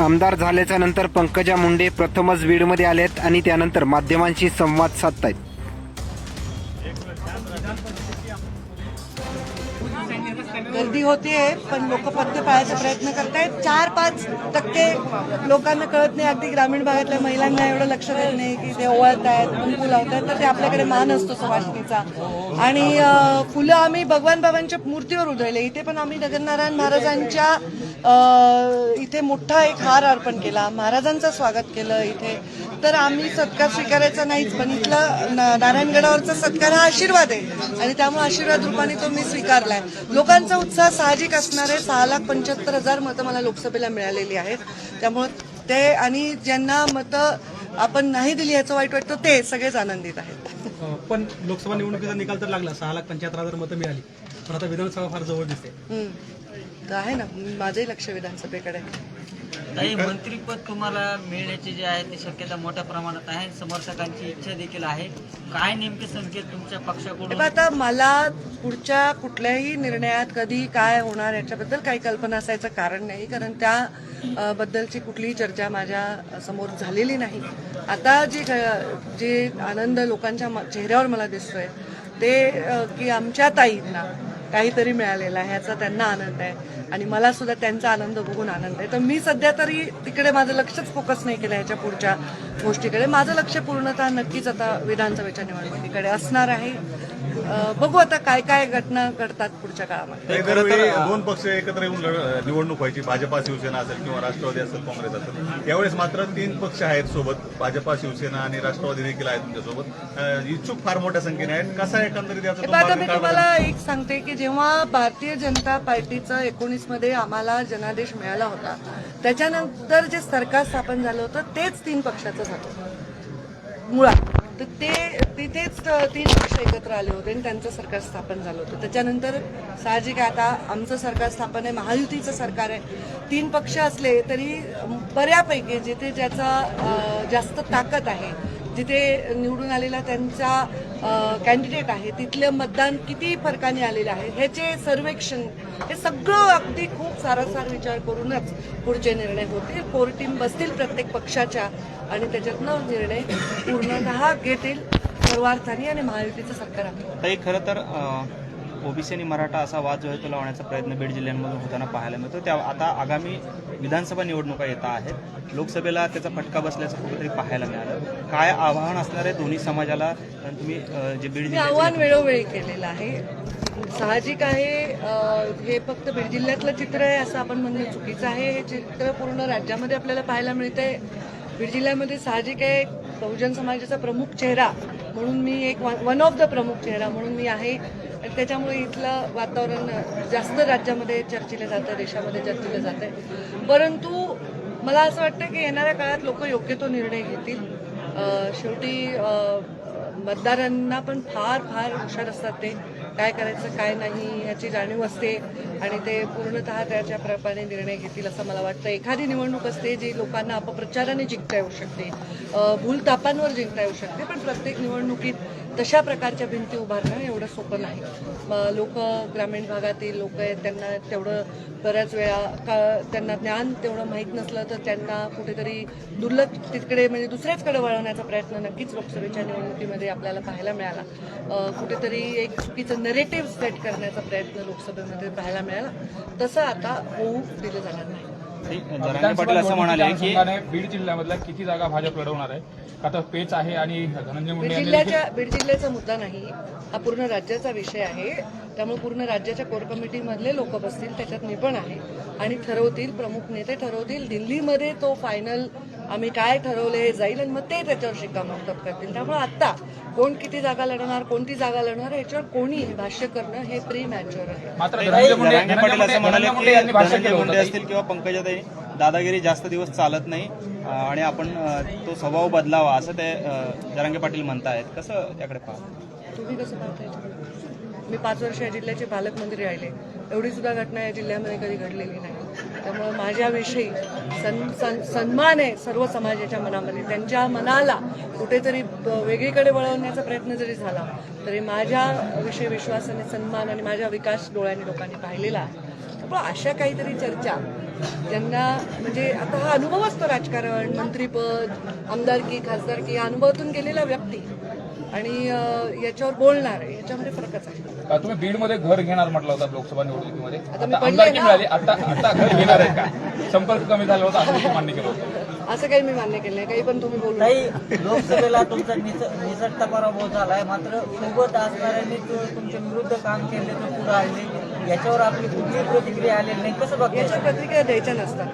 आमदार झाल्याच्यानंतर पंकजा मुंडे प्रथमच बीडमध्ये आलेत आणि त्यानंतर माध्यमांशी संवाद साधतायत. गर्दी होतीये पण लोक फक्त पाळायचा प्रयत्न करतायत. चार पाच टक्के लोकांना कळत नाही अगदी ग्रामीण भागातल्या महिलांना एवढं लक्ष देत नाही की ते ओवाळत आहेत कुंकू लावतायत तर ते आपल्याकडे मान असतो सुवासिनीचा आणि फुलं आम्ही भगवान बाबांच्या मूर्तीवर उधळले. इथे पण आम्ही नगरनारायण महाराजांच्या इथे मोठा एक हार अर्पण केला. महाराजांचं स्वागत केलं इथे. तर आम्ही सत्कार स्वीकारायचा नाहीच. पण इथला ना- नारायणगडावरचा सत्कार हा आशीर्वाद आहे. आणि त्यामुळे आशीर्वाद रूपाने तो मी स्वीकारलाय. लोकांचा उत्साह साहजिक असणार आहे. सहा लाख पंच्याहत्तर हजार मतं मला लोकसभेला मिळालेली आहेत. त्यामुळे ते आणि ज्यांना मतं आपण नाही दिली याचं वाईट वाटतं ते सगळेच आनंदित आहेत. पण लोकसभा निवडणुकीचा निकाल तर लागला. सहा लाख पंच्याहत्तर हजार मतं मिळाली. पण आता विधानसभा फार जवळ दिसते. हम्म. तर आहे ना. माझंही लक्ष विधानसभेकडे काही मंत्रीपद तुम्हाला मिळण्याची जी आहे ती शक्यता मोठ्या प्रमाणात आहे. समर्थकांची इच्छा देखील आहे. काय नेमके संकेत तुमच्या पक्षाकडून? पण आता मला पुढच्या कुठल्याही निर्णयात कधी काय होणार याच्याबद्दल काही कल्पना असायचं कारण नाही कारण त्या बद्दलची कुठलीही चर्चा माझ्यासमोर झालेली नाही. आता जी जे आनंद लोकांच्या म- चेहऱ्यावर मला दिसतोय ते की आमच्या ताईंना काहीतरी मिळालेलं आहे ह्याचा त्यांना आनंद आहे. आणि मला सुद्धा त्यांचा आनंद बघून आनंद आहे. तर मी सध्या तरी तिकडे माझं लक्षच फोकस नाही केलं ह्याच्या पुढच्या गोष्टीकडे. माझं लक्ष पूर्णतः नक्कीच आता विधानसभेच्या निवडणुकीकडे असणार आहे. बघू आता काय काय घटना घडतात पुढच्या काळामध्ये. दरवेळी दोन पक्ष एकत्र येऊन लढ- निवडणूक व्हायची. भाजपा शिवसेना असेल किंवा राष्ट्रवादी असेल काँग्रेस असेल. यावेळेस मात्र तीन पक्ष आहेत सोबत. भाजपा शिवसेना आणि राष्ट्रवादी देखील आहेत तुमच्यासोबत अं, इच्छुक फार मोठ्या संख्येने आहेत. कसा एकंदरीत याचा तो आता मार्ग मी तुम्हाला एक सांगते की जेव्हा भारतीय जनता पार्टीचं एकोणीसमध्ये आम्हाला जनादेश मिळाला होता त्याच्यानंतर जे सरकार स्थापन झालं होतं तेच तीन पक्षाचं झालं. मुळात. तर ते तिथेच तीन पक्ष एकत्र आले होते आणि त्यांचं सरकार स्थापन झालं होतं. त्याच्यानंतर साहजिक आहे आता आमचं सरकार स्थापन आहे महायुतीचं सरकार आहे. तीन पक्ष असले तरी बऱ्यापैकी जिथे ज्याचा जास्त ताकद आहे जिथे निवडून आलेला त्यांचा कॅन्डिडेट आहे. तिथलं मतदान किती फरकाने आलेलं आहे ह्याचे सर्वेक्षण हे सगळं अगदी खूप सारासार विचार करूनच पुढचे निर्णय होतील. कोर टीम बसतील प्रत्येक पक्षाच्या आणि त्याच्यातनं निर्णय पूर्णतः घेतील सर्वार्थाने आणि महायुतीचं सरकार आहे खरं तर ओबीसी आणि मराठा असा वाद जो आहे तो लावण्याचा प्रयत्न बीड जिल्ह्यांमधून होताना पाहायला मिळतो. त्या आता आगामी विधानसभा निवडणुका येत आहेत. लोकसभेला त्याचा फटका बसल्याचं कुठेतरी पाहायला मिळालं. काय आव्हान असणार आहे दोन्ही समाजाला? तुम्ही जे बीड आव्हान वेळोवेळी केलेलं आहे. साहजिक आहे हे फक्त बीड जिल्ह्यातलं चित्र आहे असं आपण म्हणणं चुकीचं आहे. हे चित्र पूर्ण राज्यामध्ये आपल्याला पाहायला मिळतंय. बीड जिल्ह्यामध्ये साहजिक आहे बहुजन समाजाचा प्रमुख चेहरा म्हणून मी एक वन ऑफ द प्रमुख चेहरा म्हणून मी आहे. आणि त्याच्यामुळे इथलं वातावरण जास्त राज्यामध्ये चर्चिलं जातं देशामध्ये चर्चिलं जातं परंतु मला असं वाटतं की येणाऱ्या काळात लोक योग्य तो निर्णय घेतील. शेवटी मतदारांना पण फार फार हुशार असतात ते. काय करायचं काय नाही याची जाणीव असते आणि ते पूर्णतः त्याच्या प्रमाणे निर्णय घेतील असं मला वाटतं. एखादी निवडणूक असते जी लोकांना अपप्रचाराने जिंकता येऊ शकते. भूलतापांवर जिंकता येऊ शकते. पण प्रत्येक निवडणुकीत तशा प्रकारच्या भिंती उभारणं एवढं सोपं नाही. लोक ग्रामीण भागातील लोक आहेत त्यांना तेवढं बऱ्याच वेळा का त्यांना ज्ञान तेवढं माहीत नसलं तर त्यांना कुठेतरी दुर्लक्ष तिकडे म्हणजे दुसऱ्याचकडे वळवण्याचा प्रयत्न नक्कीच लोकसभेच्या निवडणुकीमध्ये आपल्याला पाहायला मिळाला. कुठेतरी एक चुकीचं नेरेटिव्ह सेट करण्याचा प्रयत्न लोकसभेमध्ये पाहायला मिळाला. तसं आता होऊ दिलं जाणार नाही. पाटील असं म्हणाले की बीड जिल्ह्यामधल्या किती जागा भाजप लढवणार आहे? तर पेच आहे आणि धनंजय बीड जिल्ह्याच्या बीड जिल्ह्याचा मुद्दा नाही. हा पूर्ण राज्याचा विषय आहे. त्यामुळे पूर्ण राज्याच्या कोर कमिटीमधले लोक बसतील त्याच्यात मी पण आहे. आणि ठरवतील प्रमुख नेते ठरवतील दिल्लीमध्ये तो फायनल आम्ही काय ठरवले हे जाईल आणि मग ते त्याच्यावर शिक्कामोर्तब करतील. त्यामुळे आता कोण किती जागा लढणार कोणती जागा लढणार याच्यावर कोणी भाष्य करणं हे प्री मॅच्युअर आहे किंवा पंकजाताई दादागिरी जास्त दिवस चालत नाही आणि आपण तो स्वभाव बदलावा असं ते जरांगे पाटील म्हणतायत. कसं त्याकडे पाहा? तुम्ही कसं पाहताय मी पाच वर्ष या जिल्ह्याचे पालकमंत्री राहिले. एवढी सुद्धा घटना या जिल्ह्यामध्ये कधी घडलेली नाही. त्यामुळे माझ्याविषयी सन सन सन्मान आहे सर्व समाजाच्या मनामध्ये त्यांच्या मनाला कुठेतरी वेगळीकडे वळवण्याचा प्रयत्न जरी झाला तरी माझ्याविषयी विश्वास आणि सन्मान आणि माझा विकास डोळ्यांनी लोकांनी पाहिलेला. आहे त्यामुळे अशा काहीतरी चर्चा ज्यांना म्हणजे आता हा अनुभव असतो राजकारण मंत्रीपद आमदारकी खासदारकी या अनुभवातून गेलेला व्यक्ती आणि याच्यावर बोलणार याच्यामध्ये फरकच आहे. तुम्ही बीडमध्ये घर घेणार म्हटलं होतं लोकसभा निवडणुकीमध्ये? आता मी आता पडले आमदारकी ना. मिळाली? आता आता घर घेणार आहे का? संपर्क कमी झाला होता असं मान्य केलं होतं. असं काही मी मान्य केलं नाही. काही पण तुम्ही बोलू काही लोकसभेला तुमचा निस- निसटता पराभव झालाय. मात्र सोबत असणाऱ्यांनी तो तुमच्या विरुद्ध काम केले तर पुढे आले याच्यावर आपली कुठलीही प्रतिक्रिया आलेली नाही. कसं बघताय? याच्या प्रतिक्रिया द्यायच्या नसतात.